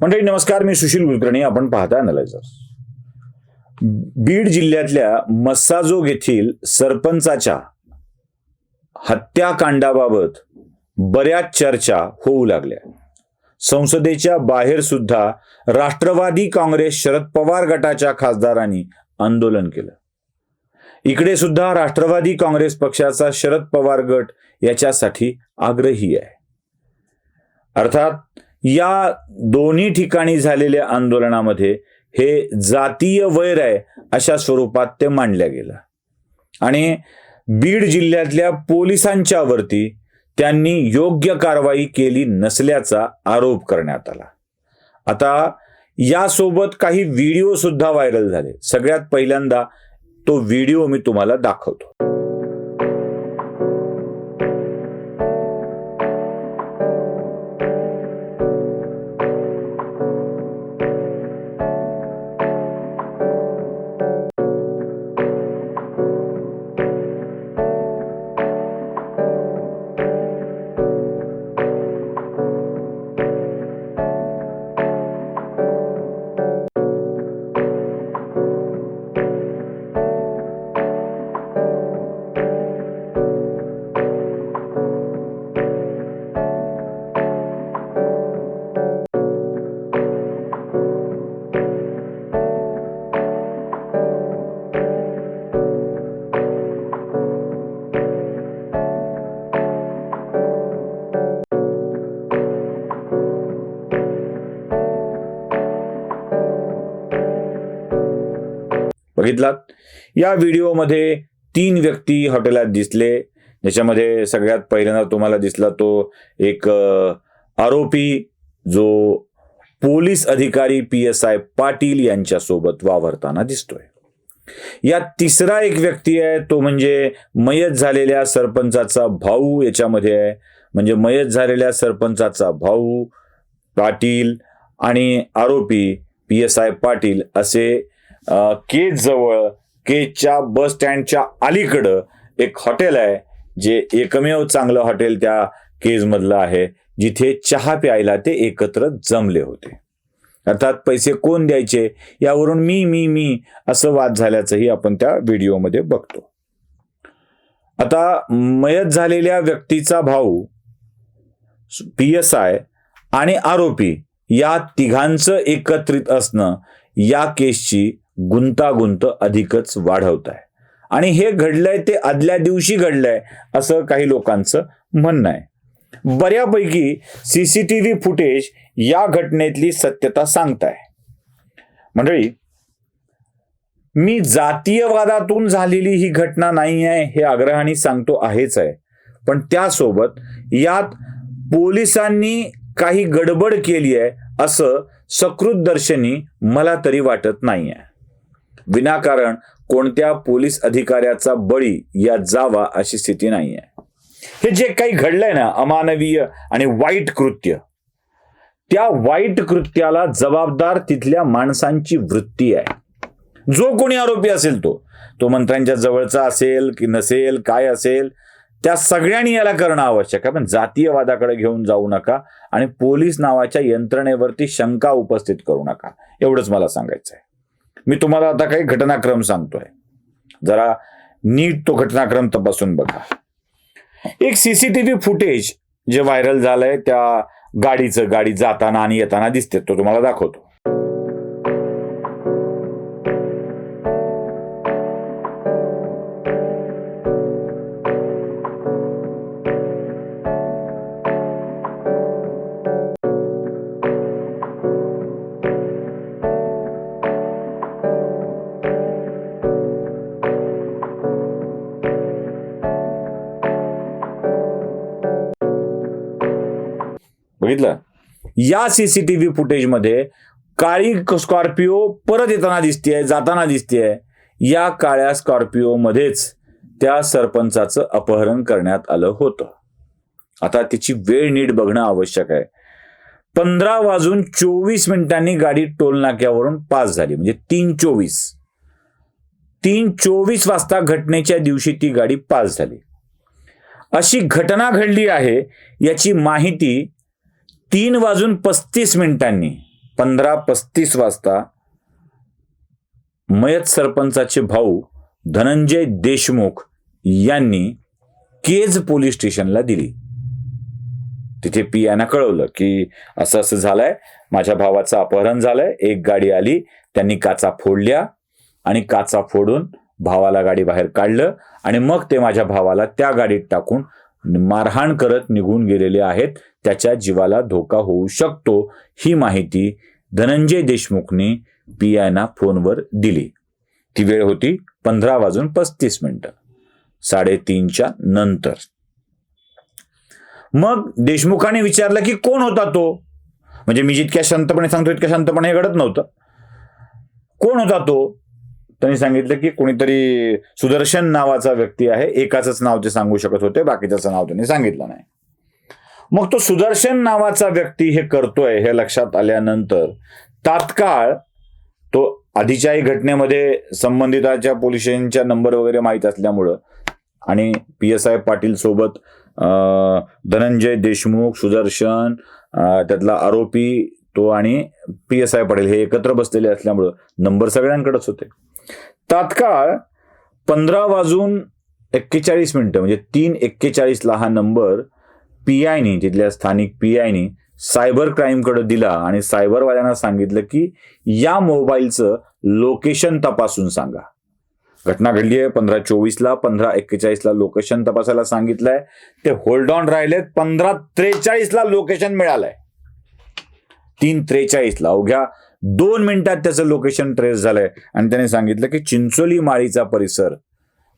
मंडळी नमस्कार मी सुशील कुलकर्णी. आपण पाहता अनालायझर बीड जिल्ह्यातल्या मस्साजोग येथील सरपंचाच्या हत्याकांडाबाबत बऱ्याच चर्चा होऊ लागल्या. संसदेच्या बाहेर सुद्धा राष्ट्रवादी काँग्रेस शरद पवार गटाच्या खासदारांनी आंदोलन केलं. इकडे सुद्धा राष्ट्रवादी काँग्रेस पक्षाचा शरद पवार गट याच्यासाठी आग्रही आहे. अर्थात या दोन्ही ठिकाणी झालेल्या आंदोलनामध्ये हे जातीय वैर आहे अशा स्वरूपात ते मांडल्या गेलं. आणि बीड जिल्ह्यातल्या पोलिसांच्या वरती त्यांनी योग्य कारवाई केली नसल्याचा आरोप करण्यात आला. आता यासोबत काही व्हिडिओ सुद्धा व्हायरल झाले. सगळ्यात पहिल्यांदा तो व्हिडिओ मी तुम्हाला दाखवतो. बघितलात. या व्हिडिओमध्ये तीन व्यक्ती हॉटेलात दिसले. ज्याच्यामध्ये सगळ्यात पहिल्यांदा तुम्हाला दिसला तो एक आरोपी जो पोलीस अधिकारी पी एस आय पाटील यांच्यासोबत वावरताना दिसतोय. यात तिसरा एक व्यक्ती आहे तो म्हणजे मयत झालेल्या सरपंचाचा भाऊ. याच्यामध्ये आहे म्हणजे मयत झालेल्या सरपंचाचा भाऊ पाटील आणि आरोपी पी एस आय पाटील असे केज जवळ केजच्या बस स्टँडच्या अलीकडं एक हॉटेल आहे जे एकमेव चांगलं हॉटेल त्या केज मधलं आहे जिथे चहा प्यायला ते एकत्र जमले होते. अर्थात पैसे कोण द्यायचे? यावरून मी मी मी असं वाद झाल्याचंही आपण त्या व्हिडिओमध्ये बघतो. आता मयत झालेल्या व्यक्तीचा भाऊ पी एस आय आणि आरोपी या तिघांचं एकत्रित असणं या केसची गुंतागुंत अधिकच वाढवत आहे आणि हे घडलंय ते आदल्या दिवशी घडलंय असं काही लोकांचं म्हणणं आहे. बऱ्यापैकी सीसीटीव्ही फुटेज या घटनेतली सत्यता सांगताय. मंडळी मी जातीयवादातून झालेली ही घटना नाही आहे हे आग्रहाने सांगतो आहेच आहे. पण त्यासोबत यात पोलिसांनी काही गडबड केली आहे असं सकृत दर्शनी मला तरी वाटत नाही आहे. विनाकारण कोणत्या पोलीस अधिकाऱ्याचा बळी या जावा अशी स्थिती नाही आहे हे जे काही घडलंय ना अमानवीय आणि वाईट कृत्य त्या वाईट कृत्याला जबाबदार तिथल्या माणसांची वृत्ती आहे. जो कोणी आरोपी असेल तो तो मंत्र्यांच्या जवळचा असेल की नसेल काय असेल त्या सगळ्यांनी याला करणं आवश्यक आहे. पण जातीयवादाकडे घेऊन जाऊ नका आणि पोलीस नावाच्या यंत्रणेवरती शंका उपस्थित करू नका. एवढंच मला सांगायचं आहे मी तुम्हाला आता काही घटनाक्रम सांगतोय. जरा नीट तो घटनाक्रम तपासून बघा. एक सीसीटीव्ही फुटेज जे व्हायरल झालंय त्या गाडीचं गाडी जाताना आणि येताना दिसते तो तुम्हाला दाखवतो. बघितलं या सीसीटीव्ही फुटेजमध्ये काळी स्कॉर्पिओ परत येताना दिसतेय जाताना दिसतेय. या काळ्या स्कॉर्पिओ मध्येच त्या सरपंचाचं अपहरण करण्यात आलं होतं. आता त्याची वेळ नीट बघणं आवश्यक आहे. पंधरा वाजून चोवीस मिनिटांनी गाडी टोल नाक्यावरून पास झाली म्हणजे तीन चोवीस. तीन चोवीस वाजता घटनेच्या दिवशी ती गाडी पास झाली. अशी घटना घडली आहे याची माहिती तीन वाजून पस्तीस मिनिटांनी पंधरा पस्तीस वाजता मयत सरपंचाचे भाऊ धनंजय देशमुख यांनी केज पोलीस स्टेशनला दिली. तिथे पियाना कळवलं की असं असं झालंय माझ्या भावाचं अपहरण झालंय एक गाडी आली त्यांनी काचा फोडल्या आणि काचा फोडून भावाला गाडी बाहेर काढलं आणि मग ते माझ्या भावाला त्या गाडीत टाकून मारहाण करत निघून गेलेले आहेत. त्याच्या जीवाला धोका होऊ शकतो ही माहिती धनंजय देशमुखनी आयना फोनवर दिली. ती वेळ होती पंधरा वाजून पस्तीस मिनिटं. साडेतीनच्या नंतर. मग देशमुखाने विचारलं की कोण होता तो? म्हणजे मी जितक्या शांतपणे सांगतो इतक्या शांतपणे हे घडत नव्हतं. कोण होता तो? त्यांनी सांगितलं की कोणीतरी सुदर्शन नावाचा व्यक्ती आहे एकाच नाव ते सांगू शकत होते बाकीच्याचं नाव त्यांनी सांगितलं नाही. मग तो सुदर्शन नावाचा व्यक्ती हे करतोय हे लक्षात आल्यानंतर तात्काळ तो आधीच्याही घटनेमध्ये संबंधिताच्या पोलिसांच्या नंबर वगैरे माहीत असल्यामुळं आणि पी एस आय पाटील सोबत धनंजय देशमुख सुदर्शन त्यातला आरोपी तो आणि पी एस आय पाटील हे एकत्र बसलेले असल्यामुळं नंबर सगळ्यांकडेच होते. तात्काळ पंधरा वाजून एक्केचाळीस मिनिटं म्हणजे तीन एक्केचाळीसला हा नंबर पी आयनी तिथल्या स्थानिक पी आयनी सायबर क्राईमकडे दिला आणि सायबरवाल्यांना सांगितलं की या मोबाईलचं लोकेशन तपासून सांगा. घटना घडली आहे पंधरा चोवीसला पंधरा एक्केचाळीसला लोकेशन तपासायला सांगितलंय. ते होल्ड ऑन राहिलेत पंधरा त्रेचाळीसला लोकेशन मिळालंय. तीन त्रेचाळीसला. अवघ्या दोन मिनिटात त्याचं लोकेशन ट्रेस झालंय. आणि त्याने सांगितलं की चिंचोली माळीचा परिसर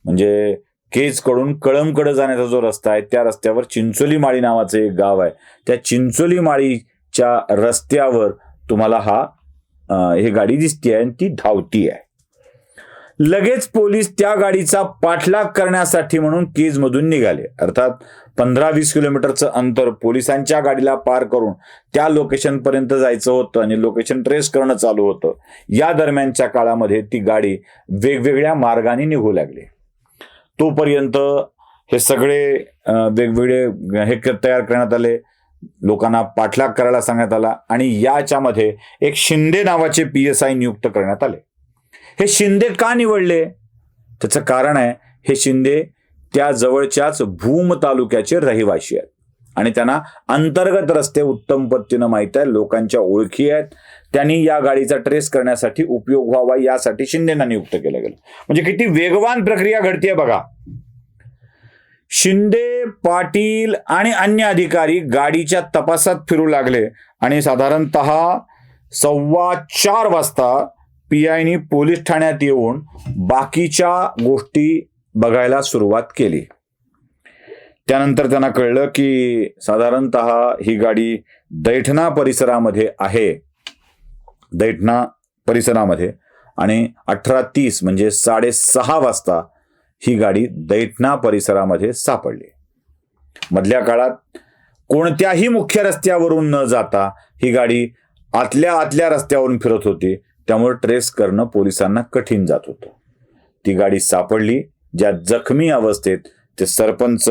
म्हणजे केजकडून कळमकडे जाण्याचा जो रस्ता आहे त्या रस्त्यावर चिंचोली माळी नावाचं एक गाव आहे. त्या चिंचोली माळीच्या रस्त्यावर तुम्हाला हा हे गाडी दिसते आणि ती धावती आहे. लगेच पोलीस त्या गाडीचा पाठलाग करण्यासाठी म्हणून केजमधून निघाले. अर्थात पंधरा वीस किलोमीटरचं अंतर पोलिसांच्या गाडीला पार करून त्या लोकेशन पर्यंत जायचं होतं आणि लोकेशन ट्रेस करणं चालू होतं. या दरम्यानच्या काळामध्ये ती गाडी वेगवेगळ्या मार्गाने निघू लागली. तोपर्यंत हे सगळे वेगवेगळे हे तयार करण्यात आले. लोकांना पाठलाग करायला सांगण्यात आला आणि याच्यामध्ये एक शिंदे नावाचे पी एस आय नियुक्त करण्यात आले. हे शिंदे का निवडले? त्याचं कारण आहे हे शिंदे त्या जवळच्याच भूम तालुक्याचे रहिवासी आहेत. आणि त्यांना अंतर्गत रस्ते उत्तम पद्धतीनं माहीत आहे लोकांच्या ओळखी आहेत. त्यांनी या गाडीचा ट्रेस करण्यासाठी उपयोग व्हावा यासाठी शिंदेना नियुक्त केलं गेलं. म्हणजे किती वेगवान प्रक्रिया घडतीये बघा. शिंदे पाटील आणि अन्य अधिकारी गाडीच्या तपासात फिरू लागले. आणि साधारणत सव्वा चार वाजता पी आयनी पोलीस ठाण्यात येऊन बाकीच्या गोष्टी बघायला सुरुवात केली. त्यानंतर त्यांना कळलं की साधारणत ही गाडी दैठणा परिसरामध्ये आहे. दैठणा परिसरामध्ये आणि अठरा तीस म्हणजे साडेसहा वाजता ही गाडी दैठणा परिसरामध्ये सापडली. मधल्या काळात कोणत्याही मुख्य रस्त्यावरून न जाता ही गाडी आतल्या आतल्या रस्त्यावरून फिरत होती. त्यामुळे ट्रेस करणं पोलिसांना कठीण जात होतं. ती गाडी सापडली. ज्या जखमी अवस्थेत ते सरपंच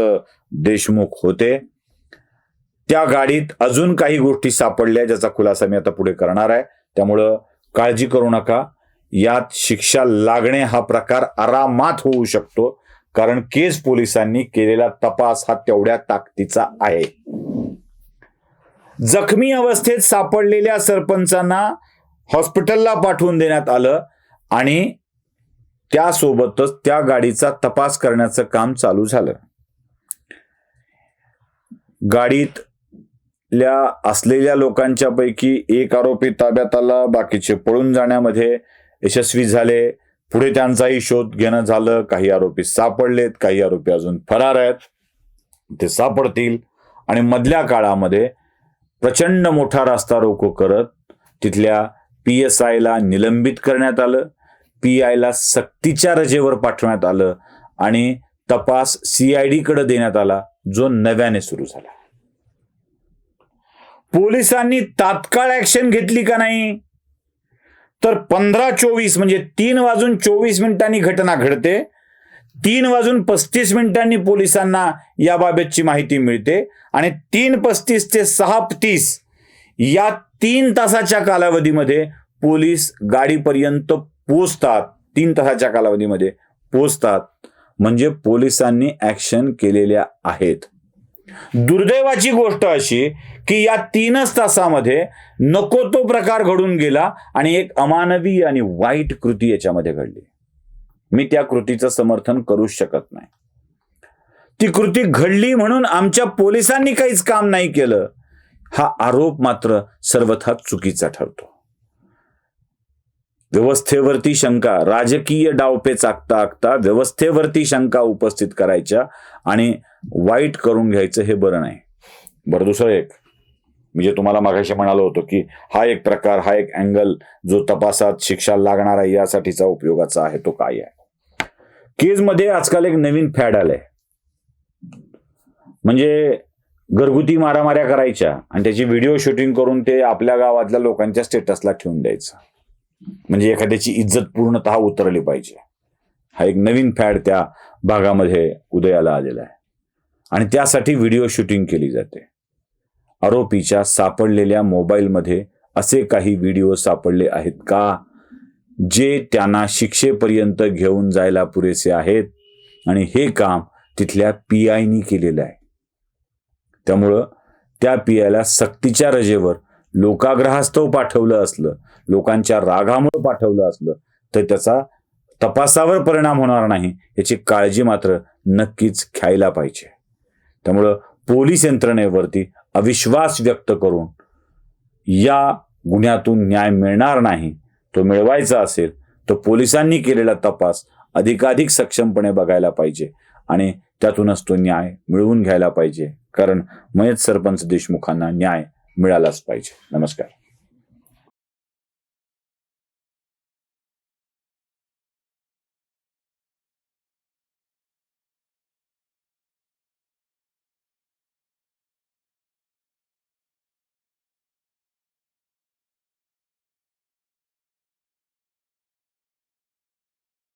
देशमुख होते त्या गाडीत अजून काही गोष्टी सापडल्या ज्याचा खुलासा मी आता पुढे करणार आहे. त्यामुळं काळजी करू नका. यात शिक्षा लागणे हा प्रकार आरामात होऊ शकतो कारण केस पोलिसांनी केलेला तपास हा तेवढ्या ताकदीचा आहे. जखमी अवस्थेत सापडलेल्या सरपंचांना हॉस्पिटलला पाठवून देण्यात आलं आणि त्यासोबतच त्या गाडीचा तपास करण्याचं काम चालू झालं. गाडीतल्या असलेल्या लोकांच्या पैकी एक आरोपी ताब्यात आला बाकीचे पळून जाण्यामध्ये यशस्वी झाले. पुढे त्यांचाही शोध घेणं झालं. काही आरोपी सापडलेत काही आरोपी अजून फरार आहेत. ते सापडतील. आणि मधल्या काळामध्ये प्रचंड मोठा रास्ता रोको करत तिथल्या पी एस आयला निलंबित करण्यात आलं. पी आयला सक्तीच्या रजेवर पाठवण्यात आलं आणि तपास सीआयडी कडे देण्यात आला जो नव्याने सुरू झाला. पोलिसांनी तात्काळ ऍक्शन घेतली का नाही? तर पंधरा चोवीस म्हणजे तीन वाजून चोवीस मिनिटांनी घटना घडते. तीन वाजून पस्तीस मिनिटांनी पोलिसांना याबाबतची माहिती मिळते. आणि तीन पस्तीस ते सहा तीस या तीन तासाच्या कालावधीमध्ये पोलीस गाडीपर्यंत पोचतात. तीन तासाच्या कालावधीमध्ये पोचतात. म्हणजे पोलिसांनी ऍक्शन केलेल्या आहेत. दुर्दैवाची गोष्ट अशी की या तीनच तासामध्ये नको तो प्रकार घडून गेला आणि एक अमानवी आणि वाईट कृती याच्यामध्ये घडली. मी त्या कृतीचं समर्थन करूच शकत नाही. ती कृती घडली म्हणून आमच्या पोलिसांनी काहीच काम नाही केलं. हा आरोप मात्र सर्वथा चुकीचा ठरतो. व्यवस्थेवरती शंका राजकीय डावपेच आखता आखता व्यवस्थेवरती शंका उपस्थित करायच्या आणि वाईट करून घ्यायचं हे बरं नाही. बरं दुसरं एक. म्हणजे तुम्हाला मागाशी म्हणालो होतो की हा एक प्रकार हा एक अँगल जो तपासात शिक्षा लागणार आहे यासाठीचा उपयोगाचा आहे तो काय आहे? केजमध्ये आजकाल एक नवीन फॅड आलंय. म्हणजे घरगुती मारामाऱ्या करायच्या आणि त्याची व्हिडिओ शूटिंग करून ते आपल्या गावातल्या लोकांच्या स्टेटसला ठेवून द्यायचं. म्हणजे एखाद्याची इज्जत पूर्णतः उतरली पाहिजे. हा एक नवीन फॅड त्या भागामध्ये उदयाला आलेला आहे. आणि त्यासाठी व्हिडिओ शूटिंग केली जाते. आरोपीच्या सापडलेल्या मोबाईलमध्ये असे काही व्हिडिओ सापडले आहेत का? जे त्यांना शिक्षेपर्यंत घेऊन जायला पुरेसे आहेत. आणि हे काम तिथल्या पी आयनी केलेलं आहे. त्यामुळं त्या पी आयला सक्तीच्या रजेवर लोकाग्रहास्तव पाठवलं असलं लोकांच्या रागामुळे पाठवलं असलं तर त्याचा तपासावर परिणाम होणार नाही याची काळजी मात्र नक्कीच घ्यायला पाहिजे. त्यामुळं पोलीस यंत्रणेवरती अविश्वास व्यक्त करून या गुन्ह्यातून न्याय मिळणार नाही तो मिळवायचा असेल तर पोलिसांनी केलेला तपास अधिकाधिक सक्षमपणे बघायला पाहिजे आणि त्यातूनच तो न्याय मिळवून घ्यायला पाहिजे. कारण मयत सरपंच देशमुखांना न्याय मिळालाच पाहिजे. नमस्कार.